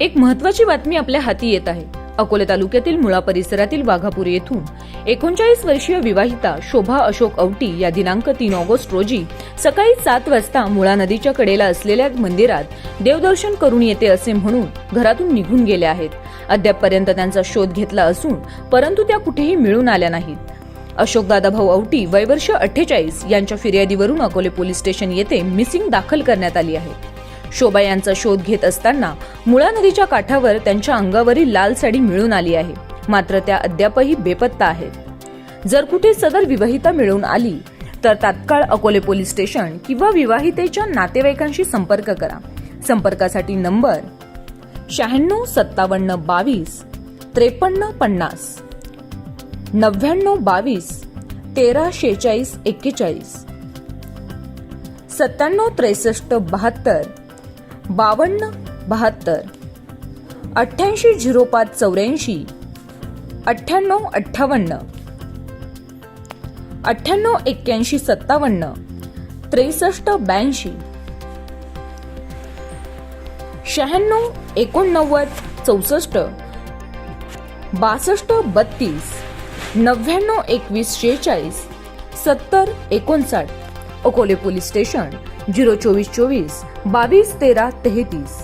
एक महत्वाची बातमी आपल्या हाती येत आहे. अकोले तालुक्यातील मुळा परिसरातील वाघापूर येथून एकोणचाळीस वर्षीय विवाहिता शोभा अशोक औटी या दिनांक तीन ऑगस्ट रोजी सकाळी सात वाजता मुळा नदीच्या कडेला असलेल्या मंदिरात देवदर्शन करून येते असे म्हणून घरातून निघून गेले आहेत. अद्यापपर्यंत त्यांचा शोध घेतला असून परंतु त्या कुठेही मिळून आल्या नाहीत. अशोक दादाभाऊ औटी वयवर्ष अठ्ठेचाळीस यांच्या फिर्यादीवरून अकोले पोलीस स्टेशन येथे मिसिंग दाखल करण्यात आली आहे. शोभा यांचा शोध घेत असताना मुळा नदीच्या काठावर त्यांच्या अंगावरील लाल साडी मिळून आली आहे. मात्र त्या अद्यापही बेपत्ता आहेत. जर कुठे सदर विवाहिता मिळून आली तर तात्काळ अकोले पोलीस स्टेशन किंवा विवाहितेच्या नातेवाईकांशी संपर्क करा. संपर्कासाठी नंबर शहाण्णव सत्तावन्न बावीस त्रेपन्न पन्नास नव्याण्णव बावीस तेरा शेहेचाळीस एक्केचाळीस सत्त्याण्णव त्रेसष्ट बहात्तर बावन्न बहात्तर. अठ्ठ्याऐंशी झिरो पाच चौऱ्याऐंशी. अठ्ठ्याण्णव अठ्ठावन्न. अठ्ठ्याण्णव एक्क्याऐंशी सत्तावन्न. त्रेसष्ट ब्याऐंशी. शहाण्णव एकोणनव्वद चौसष्ट. बासष्ट बत्तीस. नव्याण्णव एकवीस शेहेचाळीस. सत्तर एकोणसाठ. अकोले पोलीस स्टेशन झिरो चोवीस चोवीस बावीस तेरा तेहतीस.